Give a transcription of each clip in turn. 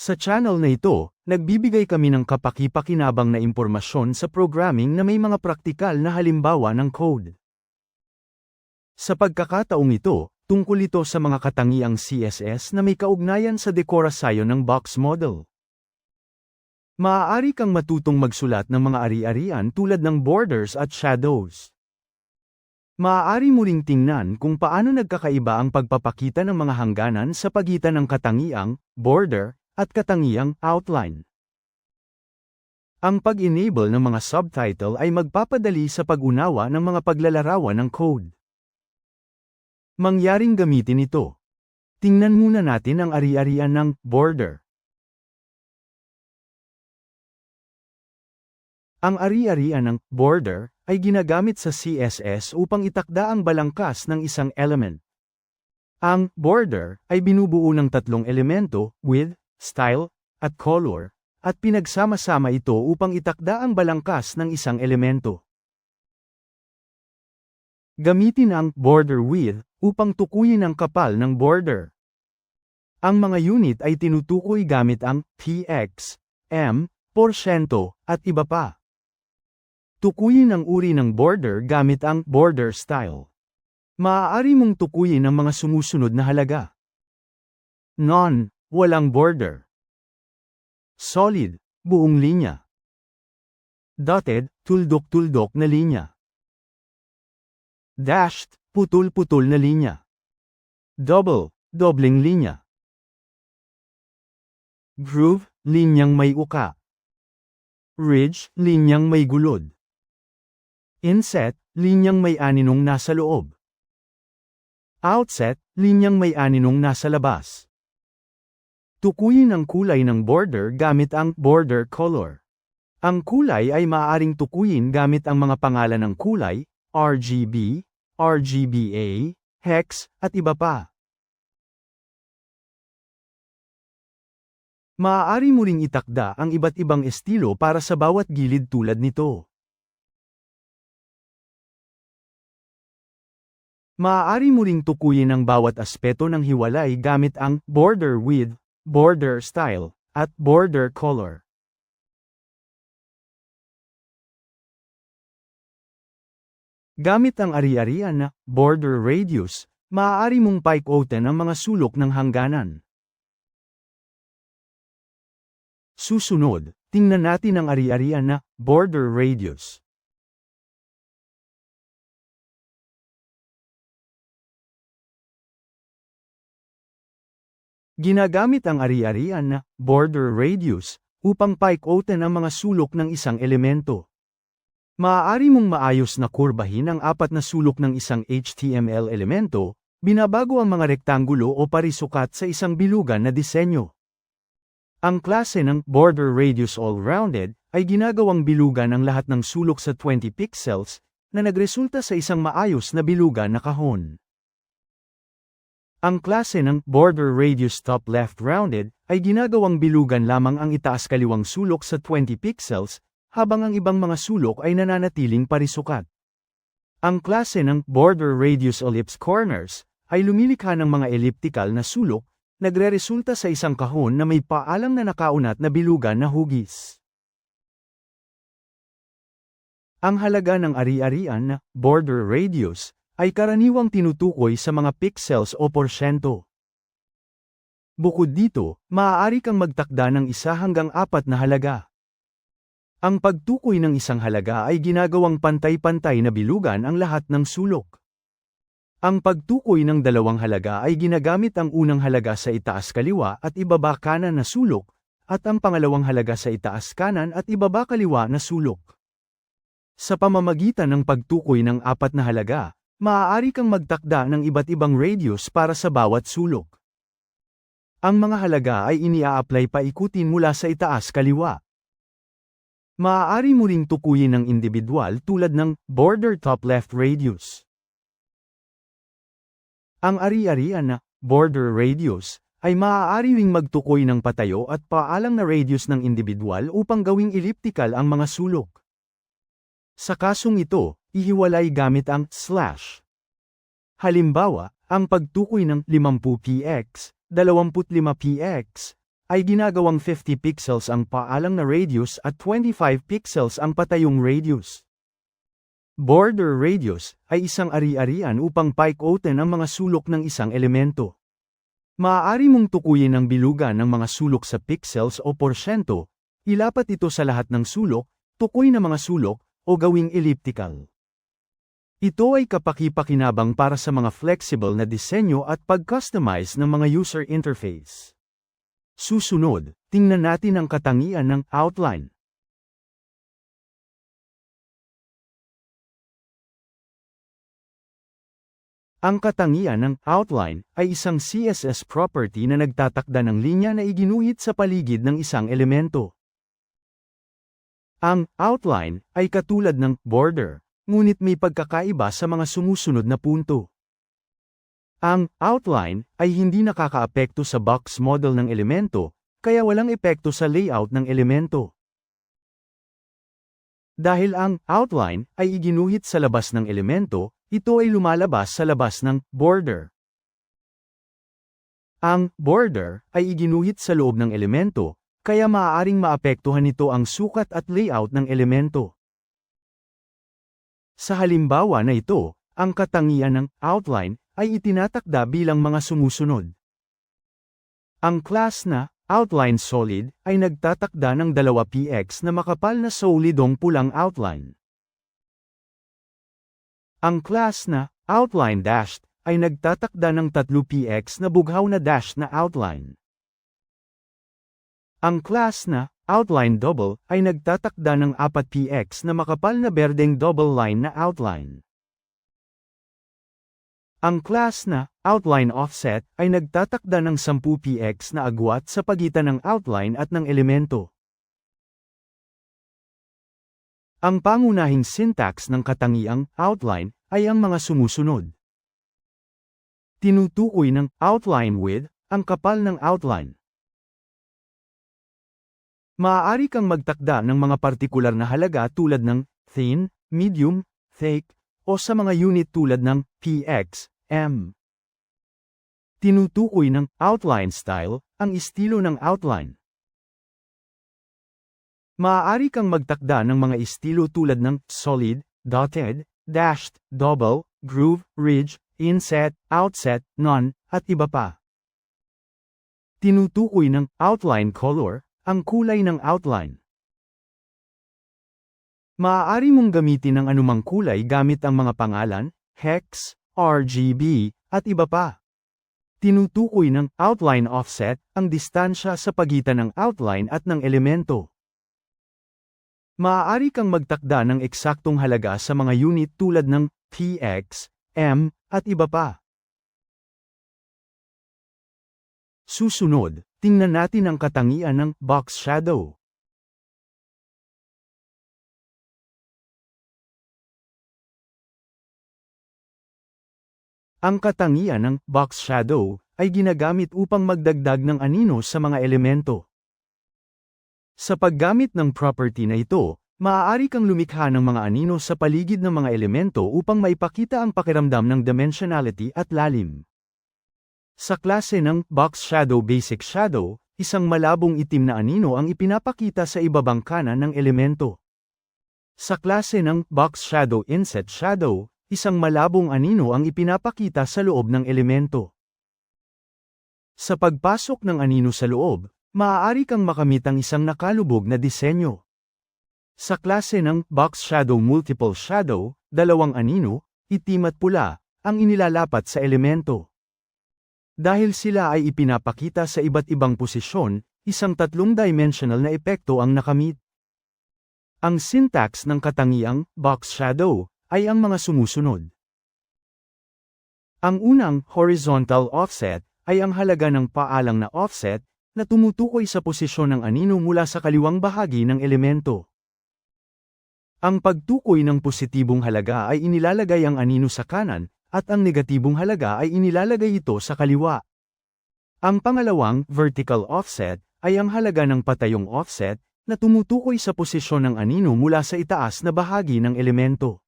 Sa channel na ito, nagbibigay kami ng kapaki-pakinabang na impormasyon sa programming na may mga praktikal na halimbawa ng code. Sa pagkakataong ito, tungkol ito sa mga katangiang CSS na may kaugnayan sa dekorasyon ng box model. Maaari kang matutong magsulat ng mga ari-arian tulad ng borders at shadows. Maaari mo ring tingnan kung paano nagkakaiba ang pagpapakita ng mga hangganan sa pagitan ng katangiang, border, at katangiang, outline. Ang pag-enable ng mga subtitle ay magpapadali sa pag-unawa ng mga paglalarawan ng code. Mangyaring gamitin ito. Tingnan muna natin ang ari-arian ng border. Ang ari-arian ng border ay ginagamit sa CSS upang itakda ang balangkas ng isang element. Ang border ay binubuo ng tatlong elemento, width, style, at color, at pinagsama-sama ito upang itakda ang balangkas ng isang elemento. Gamitin ang border width upang tukuyin ang kapal ng border. Ang mga unit ay tinutukoy gamit ang px, m, porsyento, at iba pa. Tukuyin ang uri ng border gamit ang border style. Maaari mong tukuyin ang mga sumusunod na halaga. Non, walang border. Solid, buong linya. Dotted, tuldok-tuldok na linya. Dashed, putol-putol na linya. Double, dobling linya. Groove, linyang may uka. Ridge, linyang may gulod. Inset, linyang may aninong nasa loob. Outset, linyang may aninong nasa labas. Tukuyin ang kulay ng border gamit ang border color. Ang kulay ay maaaring tukuyin gamit ang mga pangalan ng kulay, RGB, RGBA, hex, at iba pa. Maaari mo ring itakda ang iba't ibang estilo para sa bawat gilid tulad nito. Maaari mo ring tukuyin ang bawat aspeto ng hiwalay gamit ang border width, border style, at border color. Gamit ang ari-arian na border radius, maaari mong paikoten ang mga sulok ng hangganan. Susunod, tingnan natin ang ari-arian na border radius. Ginagamit ang ari-arian na border radius upang paikoten ang mga sulok ng isang elemento. Maaari mong maayos na kurbahin ang apat na sulok ng isang HTML elemento, binabago ang mga rektangulo o parisukat sa isang bilugan na disenyo. Ang klase ng border radius all-rounded ay ginagawang bilugan ang lahat ng sulok sa 20 pixels na nagresulta sa isang maayos na bilugan na kahon. Ang klase ng border radius top left rounded ay ginagawang bilugan lamang ang itaas kaliwang sulok sa 20 pixels, habang ang ibang mga sulok ay nananatiling parisukat. Ang klase ng border radius ellipse corners ay lumilikha ng mga elliptical na sulok, nagreresulta sa isang kahon na may paalang na nakaunat na bilugan na hugis. Ang halaga ng ari-arian na border radius ay karaniwang tinutukoy sa mga pixels o porsyento. Bukod dito, maaari kang magtakda ng isa hanggang apat na halaga. Ang pagtukoy ng isang halaga ay ginagawang pantay-pantay na bilugan ang lahat ng sulok. Ang pagtukoy ng dalawang halaga ay ginagamit ang unang halaga sa itaas kaliwa at ibaba kanan na sulok, at ang pangalawang halaga sa itaas kanan at ibaba kaliwa na sulok. Sa pamamagitan ng pagtukoy ng apat na halaga, maaari kang magtakda ng iba't ibang radius para sa bawat sulok. Ang mga halaga ay inia-apply paikutin mula sa itaas kaliwa. Maaari mo ring tukuyin ng individual tulad ng border top left radius. Ang ari-arian na border radius ay maaari ring magtukoy ng patayo at paalang na radius ng individual upang gawing elliptical ang mga sulok. Sa kasong ito, ihiwalay gamit ang slash. Halimbawa, ang pagtukoy ng 50px, 25px, ay ginagawang 50 pixels ang paalang na radius at 25 pixels ang patayong radius. Border radius ay isang ari-arian upang paikotin ang mga sulok ng isang elemento. Maaari mong tukuyin ang bilugan ng mga sulok sa pixels o porsyento, ilapat ito sa lahat ng sulok, tukoy na mga sulok, o gawing elliptical. Ito ay kapaki-pakinabang para sa mga flexible na disenyo at pag-customize ng mga user interface. Susunod, tingnan natin ang katangian ng outline. Ang katangian ng outline ay isang CSS property na nagtatakda ng linya na iginuhit sa paligid ng isang elemento. Ang outline ay katulad ng border, ngunit may pagkakaiba sa mga sumusunod na punto. Ang outline ay hindi nakakaapekto sa box model ng elemento, kaya walang epekto sa layout ng elemento. Dahil ang outline ay iginuhit sa labas ng elemento, ito ay lumalabas sa labas ng border. Ang border ay iginuhit sa loob ng elemento, kaya maaaring maapektuhan nito ang sukat at layout ng elemento. Sa halimbawa na ito, ang katangian ng outline ay itinatakda bilang mga sumusunod. Ang class na outline solid ay nagtatakda ng 2px na makapal na solidong pulang outline. Ang class na outline dashed ay nagtatakda ng 3px na bughaw na dash na outline. Ang class na outline double ay nagtatakda ng 4px na makapal na berdeng double line na outline. Ang class na outline offset ay nagtatakda ng 10px na agwat sa pagitan ng outline at ng elemento. Ang pangunahing syntax ng katangiang outline ay ang mga sumusunod. Tinutukoy ng outline with ang kapal ng outline. Maaari kang magtakda ng mga partikular na halaga tulad ng thin, medium, thick, o sa mga unit tulad ng px, m. Tinutukoy ng outline style ang estilo ng outline. Maaari kang magtakda ng mga estilo tulad ng solid, dotted, dashed, double, groove, ridge, inset, outset, none, at iba pa. Tinutukoy ng outline color ang kulay ng outline. Maaari mong gamitin ang anumang kulay gamit ang mga pangalan, hex, RGB, at iba pa. Tinutukoy ng outline offset ang distansya sa pagitan ng outline at ng elemento. Maaari kang magtakda ng eksaktong halaga sa mga unit tulad ng px, m, at iba pa. Susunod, tingnan natin ang katangian ng box shadow. Ang katangian ng box shadow ay ginagamit upang magdagdag ng anino sa mga elemento. Sa paggamit ng property na ito, maaari kang lumikha ng mga anino sa paligid ng mga elemento upang maipakita ang pakiramdam ng dimensionality at lalim. Sa klase ng Box Shadow Basic Shadow, isang malabong itim na anino ang ipinapakita sa ibabang kanan ng elemento. Sa klase ng Box Shadow Inset Shadow, isang malabong anino ang ipinapakita sa loob ng elemento. Sa pagpasok ng anino sa loob, maaari kang makamit ang isang nakalubog na disenyo. Sa klase ng Box Shadow Multiple Shadow, dalawang anino, itim at pula, ang inilalapat sa elemento. Dahil sila ay ipinapakita sa iba't ibang posisyon, isang tatlong dimensional na epekto ang nakamit. Ang syntax ng katangiang box shadow ay ang mga sumusunod. Ang unang horizontal offset ay ang halaga ng paalang na offset na tumutukoy sa posisyon ng anino mula sa kaliwang bahagi ng elemento. Ang pagtukoy ng positibong halaga ay inilalagay ang anino sa kanan, at ang negatibong halaga ay inilalagay ito sa kaliwa. Ang pangalawang vertical offset ay ang halaga ng patayong offset na tumutukoy sa posisyon ng anino mula sa itaas na bahagi ng elemento.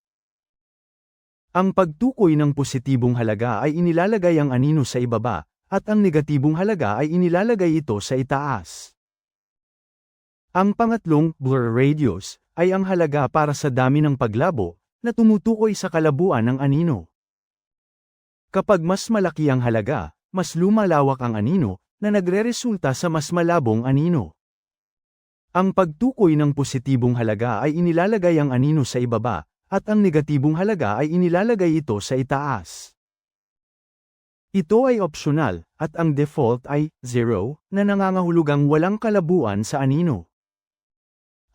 Ang pagtukoy ng positibong halaga ay inilalagay ang anino sa ibaba, at ang negatibong halaga ay inilalagay ito sa itaas. Ang pangatlong, blur radius, ay ang halaga para sa dami ng paglabo, na tumutukoy sa kalabuan ng anino. Kapag mas malaki ang halaga, mas lumalawak ang anino, na nagreresulta sa mas malabong anino. Ang pagtukoy ng positibong halaga ay inilalagay ang anino sa ibaba, at ang negatibong halaga ay inilalagay ito sa itaas. Ito ay optional, at ang default ay 0, na nangangahulugang walang kalabuan sa anino.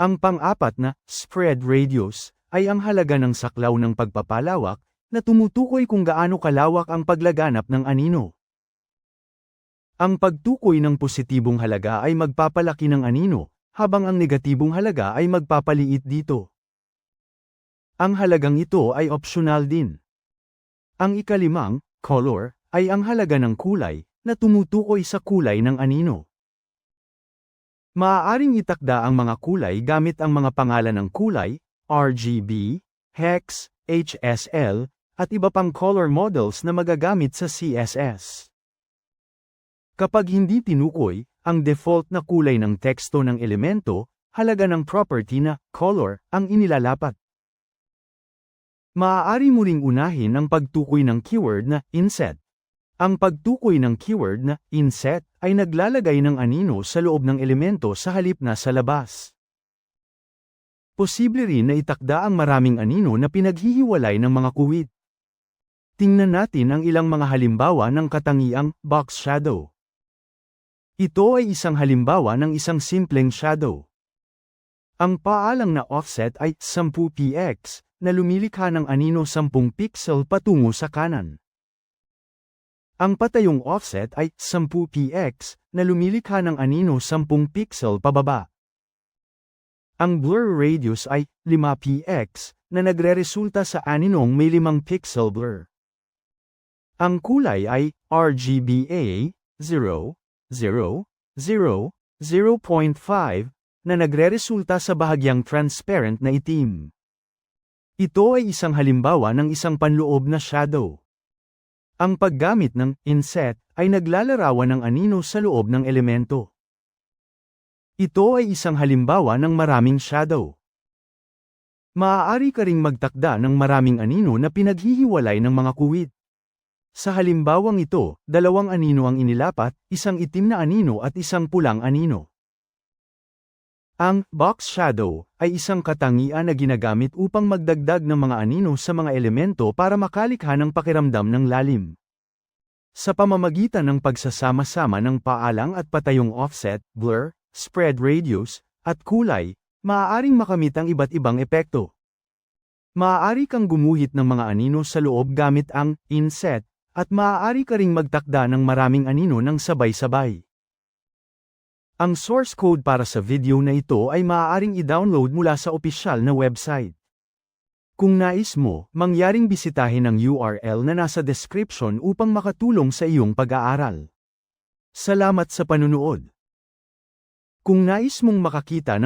Ang pang-apat na spread radius ay ang halaga ng saklaw ng pagpapalawak na tumutukoy kung gaano kalawak ang paglaganap ng anino. Ang pagtukoy ng positibong halaga ay magpapalaki ng anino, habang ang negatibong halaga ay magpapaliit dito. Ang halagang ito ay optional din. Ang ikalimang, color, ay ang halaga ng kulay, na tumutukoy sa kulay ng anino. Maaaring itakda ang mga kulay gamit ang mga pangalan ng kulay, RGB, hex, HSL, at iba pang color models na magagamit sa CSS. Kapag hindi tinukoy, ang default na kulay ng teksto ng elemento, halaga ng property na color ang inilalapat. Maaari mo ring unahin ang pagtukoy ng keyword na inset. Ang pagtukoy ng keyword na inset ay naglalagay ng anino sa loob ng elemento sa halip na sa labas. Posible rin na itakda ang maraming anino na pinaghihiwalay ng mga kuwit. Tingnan natin ang ilang mga halimbawa ng katangiang box shadow. Ito ay isang halimbawa ng isang simpleng shadow. Ang paalang na offset ay 10px na lumilikha ng anino 10 pixel patungo sa kanan. Ang patayong offset ay 10px na lumilikha ng anino 10 pixel pababa. Ang blur radius ay 5px na nagreresulta sa aninong may 5 pixel blur. Ang kulay ay RGBA 0, 0, 0, 0.5 na nagreresulta sa bahagyang transparent na itim. Ito ay isang halimbawa ng isang panloob na shadow. Ang paggamit ng inset ay naglalarawan ng anino sa loob ng elemento. Ito ay isang halimbawa ng maraming shadow. Maaari ka ring magtakda ng maraming anino na pinaghihiwalay ng mga kuwit. Sa halimbawang ito, dalawang anino ang inilapat, isang itim na anino at isang pulang anino. Ang box shadow ay isang katangian na ginagamit upang magdagdag ng mga anino sa mga elemento para makalikha ng pakiramdam ng lalim. Sa pamamagitan ng pagsasama-sama ng paalang at patayong offset, blur, spread radius, at kulay, maaaring makamit ang iba't ibang epekto. Maaari kang gumuhit ng mga anino sa loob gamit ang inset, at maaari ka ring magtakda ng maraming anino ng sabay-sabay. Ang source code para sa video na ito ay maaaring i-download mula sa opisyal na website. Kung nais mo, mangyaring bisitahin ang URL na nasa description upang makatulong sa iyong pag-aaral. Salamat sa panunood. Kung nais mong makakita ng